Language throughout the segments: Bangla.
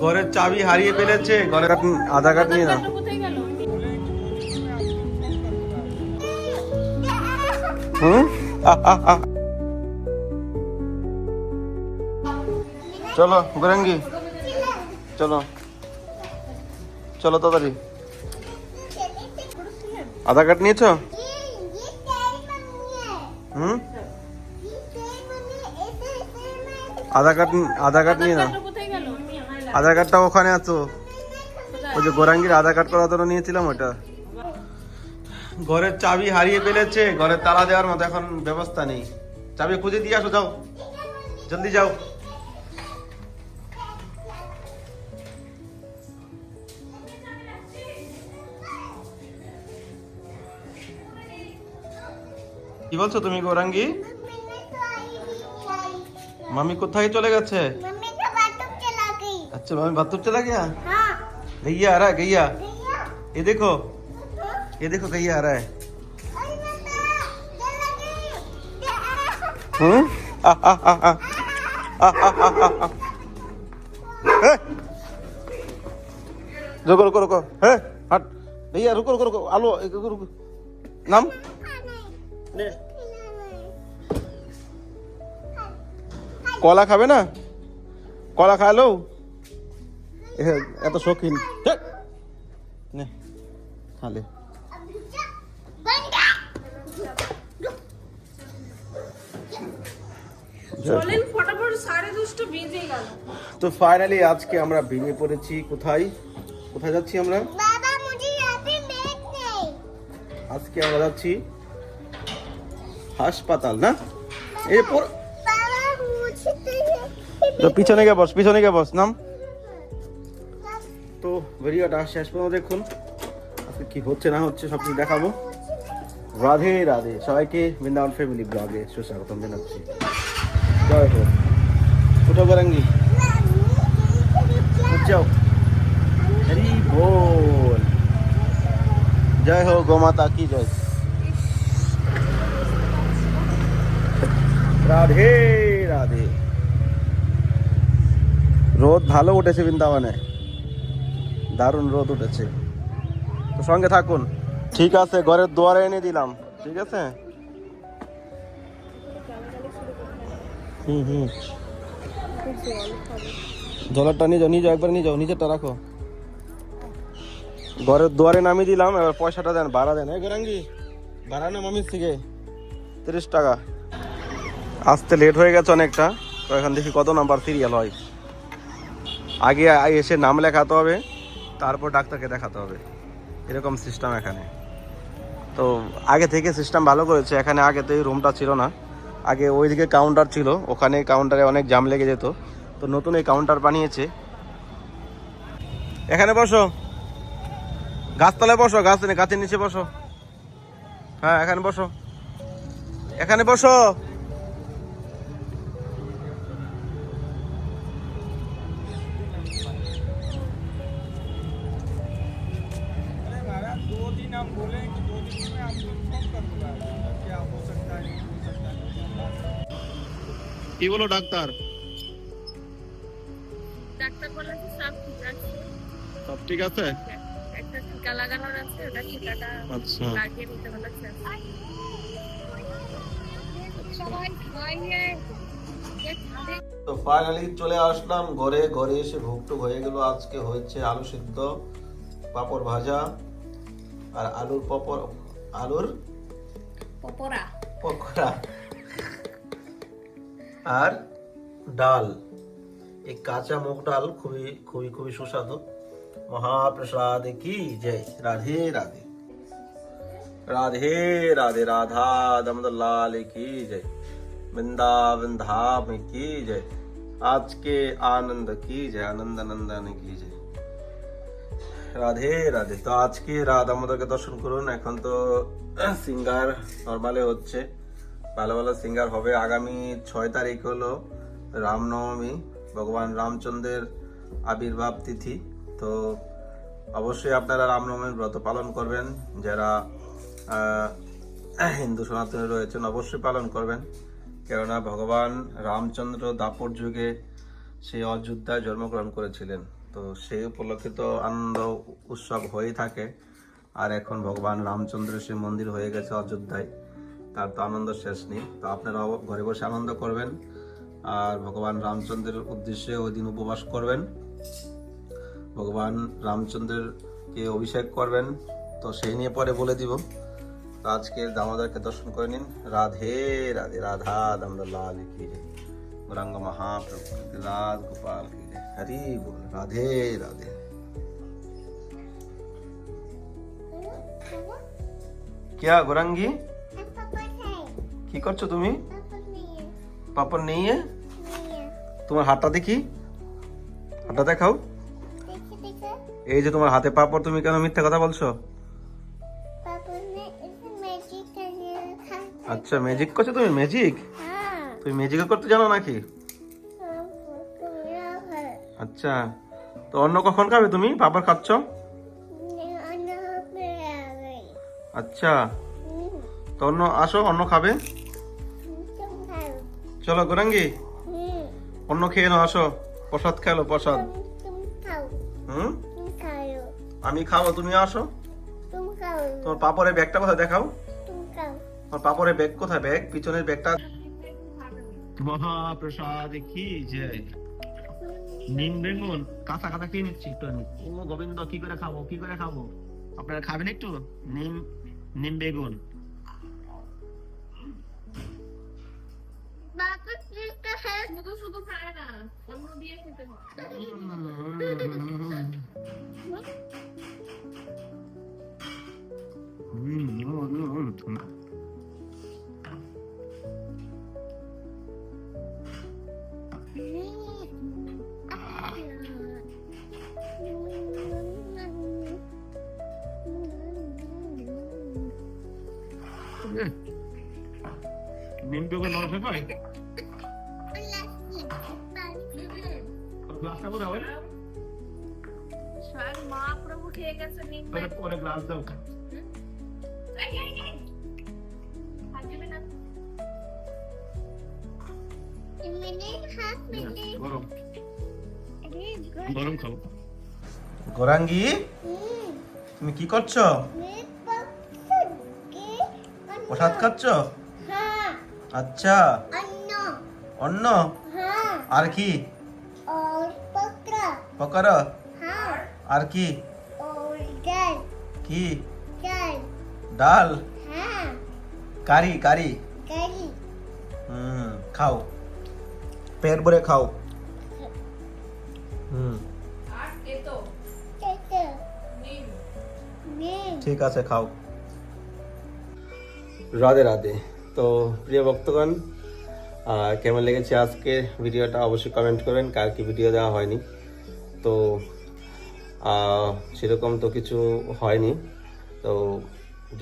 ঘরের চাবি হারিয়ে ফেলেছে। ঘরের আধার কার্ড নিয়ে গেল হুম। চলো, গোরাঙ্গি। চলো। চলো তাড়াতাড়ি। আধার কার্ড নিয়েছো? হুম? আধার কার্ড আধার কার্ড নিয়ে গেল আধার কার্ডটা ওখানে আছো। ওই যে গোরাঙ্গির আধার কার্ড করার জন্য নিয়েছিলাম ওটা ঘরের চাবি হারিয়ে ফেলেছে, ঘরের তালা দেওয়ার মতো এখন ব্যবস্থা নেই। চাবি খুঁজে দিয়ে আসো, যাও। জলদি যাও। কি বলছো তুমি গৌরাঙ্গি? মামি কোথায় চলে গেছে? चलो मैं तो चला गया? हाँ। गैया आ रहा है गैया। ये देखो ये देखो गैया आ रहा है। हम्म? रुको रुको रुको। है? हट। भैया रुको रुको रुको। आलो रुको रुको। नाम? ने কলা খাবে না কলা খালো এত শৌখিন। নে খালে। তো ফাইনালি আজকে আমরা ভেঙে পড়েছি। কোথায়? কোথায় যাচ্ছি আমরা? আজকে আমরা যাচ্ছি হাসপাতাল না? এরপর পিছনে গে বস পিছনে গে বস নাম? ভিডিওটা শেষ পর্যন্ত দেখুন। আজকে কি হচ্ছে না হচ্ছে সব কিছু দেখাবো। রাধে রাধে। সবাইকে বৃন্দাবন ফ্যামিলি ব্লগে সুস্বাগতম জানাচ্ছি। জয় হোক। উঠো গরাঙ্গি। যাও বল। জয় হো গোমাতা কি জয়? রাধে রাধে। রোদ ভালো উঠেছে বৃন্দাবনে। দারুণ রোদ উঠেছে। তো সঙ্গে থাকুন। ঠিক আছে, ঘরের দুয়ারে এনে দিলাম। ঠিক আছে? হুম হুম। জলেরটা নিয়ে যাও নিয়ে যাও, একবার নিয়ে যাও, নিজেরটা রাখো। ঘরের দুয়ারে নামিয়ে দিলাম, এবার পয়সাটা দেন, ভাড়া দেন। এই গোরাঙ্গি, ভাড়া না মামির থেকে। তিরিশ টাকা। আসতে লেট হয়ে গেছে অনেকটা, তো এখন দেখি কত নাম্বার সিরিয়াল হয়। আগে এসে নাম লেখাতে হবে। তারপর ডাক্তারকে দেখাতে হবে। এরকম সিস্টেম এখানে। তো আগে থেকে সিস্টেম ভালো করেছে, এখানে আগে তো এই রুমটা ছিল না। আগে ওইদিকে কাউন্টার ছিল, ওখানে কাউন্টারে অনেক জাম লেগে যেত। তো নতুন এই কাউন্টার বানিয়েছে। এখানে বসো। গাছতলায় বসো, গাছ গাছের নিচে বসো। হ্যাঁ এখানে বসো। এখানে বসো। কি বলো ডাক্তার? ডাক্তার বলেছে সব ঠিক আছে। সব ঠিক আছে? একটা টিকা লাগানোর আছে ওটা টিকাটা আচ্ছা। লাগিয়ে নিতে বলেছে। সবাই খাইয়ে তো ফাইনালি চলে আসলাম ঘরে ঘরে এসে ভুকটুক হয়ে গেল। আজকে হয়েছে আলু সিদ্ধ পাপড় ভাজা আর আলুর পপর আলুর পপোড়া পকোড়া। আর ডাল। এই কাঁচা মুগ ডাল খুবই খুবই খুবই সুস্বাদু। মহাপ্রসাদ কি জয়। রাধে রাধে। রাধে রাধে, রাধা দামোদর লাল কি জয়। বৃন্দাবন ধাম কি জয়। আজকে আনন্দ কি জয়। আনন্দ নন্দন কি জয়। রাধে রাধে। তো আজকে রাধা মদকে দর্শন করুন। এখন তো সিঙ্গার নর্মালে হচ্ছে। ভালো ভালো সিঙ্গার হবে আগামী ছয় তারিখ হলো রামনবমী, ভগবান রামচন্দ্রের আবির্ভাব তিথি। তো অবশ্যই আপনারা রামনবমীর ব্রত পালন করবেন। যারা হিন্দু সনাতনী রয়েছেন অবশ্যই পালন করবেন। কেননা ভগবান রামচন্দ্র দাপর যুগে সেই অযোধ্যায় জন্মগ্রহণ করেছিলেন। তো সেই উপলক্ষে তো আনন্দ উৎসব হয়েই থাকে। আর এখন ভগবান রামচন্দ্রের সেই মন্দির হয়ে গেছে অযোধ্যায়। তার তো আনন্দ শেষ নেই তো আপনারা ঘরে বসে আনন্দ করবেন আর ভগবান রামচন্দ্রের উদ্দেশ্যে ওই দিন উপবাস করবেন ভগবান রামচন্দ্রকে অভিষেক করবেন তো সেই নিয়ে পরে বলে দিব তো আজকে দামোদরকে দর্শন করে নিন রাধে রাধে রাধা দামোদর লাল কি জয় গৌরাঙ্গ মহাপ্রভু রাজ গোপাল কি জয় হরি বল রাধে রাধে क्या गौरंगी পাপা খাই কি করছ তুমি? পাপড় নিয়ে? তোমার হাতটা দেখি। হাতটা দেখাও। দেখে দেখে। এই যে তোমার হাতে পাপড় তুমি কেন মিথ্যা কথা বলছো? আচ্ছা ম্যাজিক করছ তুমি? ম্যাজিক তুমি ম্যাজিক করতে জানো নাকি? আচ্ছা তো অন্য কখন খাবে তুমি? পাপড় খাচ্ছ? আচ্ছা তো অন্য আসো অন্য খাবে। চলো গোরাঙ্গি অন্য খেয়ে নাও আসো। প্রসাদ খেলো প্রসাদ। হুম? আমি খাব তুমি আসো। তোমার পাপড়ের ব্যাগটা কোথায় দেখাও? তোমার পাপড়ের ব্যাগ কোথায় ব্যাগ? পিছনের ব্যাগটা। মহাপ্রসাদ কি জয় নিম বেগুন কাঁচা কাঁচা খেয়ে নিচ্ছি একটু আমি। ও গোবিন্দ কি করে খাব কি করে খাব? আপনারা খাবেন একটু? নিম নিম বেগুন। চিন্তা হ্যাঁ শুধু শুধু খায় না অন্য দিয়ে খেতে হয় নিম বেগুন নরম হয় গ্লাসটা কোথায় ওই? স্বয়ং মহাপ্রভু খেয়ে গেছে নিম ওরে ওরে গ্লাস দাও। এই, এই, এই। থাকবে না? গরম। গরম খাও। গোরাঙ্গি তুমি কি করছ? প্রসাদ খাচ্ছ? হ্যাঁ। আচ্ছা। অন্য হ্যাঁ। আর কি? और পকর আর কি? কি? ডাল। কারি কারি। হুম খাও। পেট ভরে খাও। হুম। ঠিক আছে খাও। রাধে রাধে। তো প্রিয় ভক্তগণ কেমন লেগেছে আজকে ভিডিওটা? অবশ্যই কমেন্ট করবেন। কার কি ভিডিও দেওয়া হয়নি? তো সেরকম তো কিছু হয়নি। তো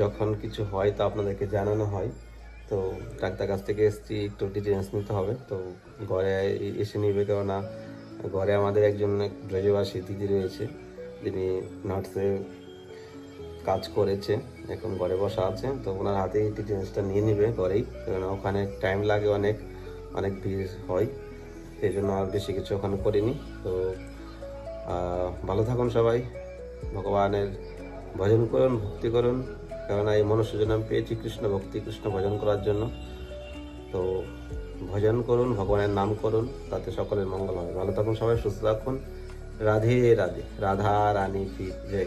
যখন কিছু হয় তো আপনাদেরকে জানানো হয়। তো ডাক্তার কাছ থেকে এসছি, একটু ডিটেলস নিতে হবে। তো ঘরে এসে নিবে কেননা, ঘরে আমাদের একজন ব্রজবাসী দিদি রয়েছে। যিনি নার্সে কাজ করেছে, এখন ঘরে বসা আছে। তো ওনার হাতেই ডিটেলসটা নিয়ে নিবে ঘরেই। কেননা ওখানে টাইম লাগে অনেক অনেক ভিড় হয়। সেই জন্য আর বেশি কিছু ওখানে করিনি। তো ভালো থাকুন সবাই, ভগবানের ভজন করুন, ভক্তি করুন। কেননা এই মনুষ্য আমি পেয়েছি কৃষ্ণ ভক্তি, কৃষ্ণ ভজন করার জন্য। তো ভজন করুন, ভগবানের নাম করুন, তাতে সকলের মঙ্গল হবে। ভালো থাকুন সবাই, সুস্থ রাখুন রাধে রাধে। রাধা রানী জয়।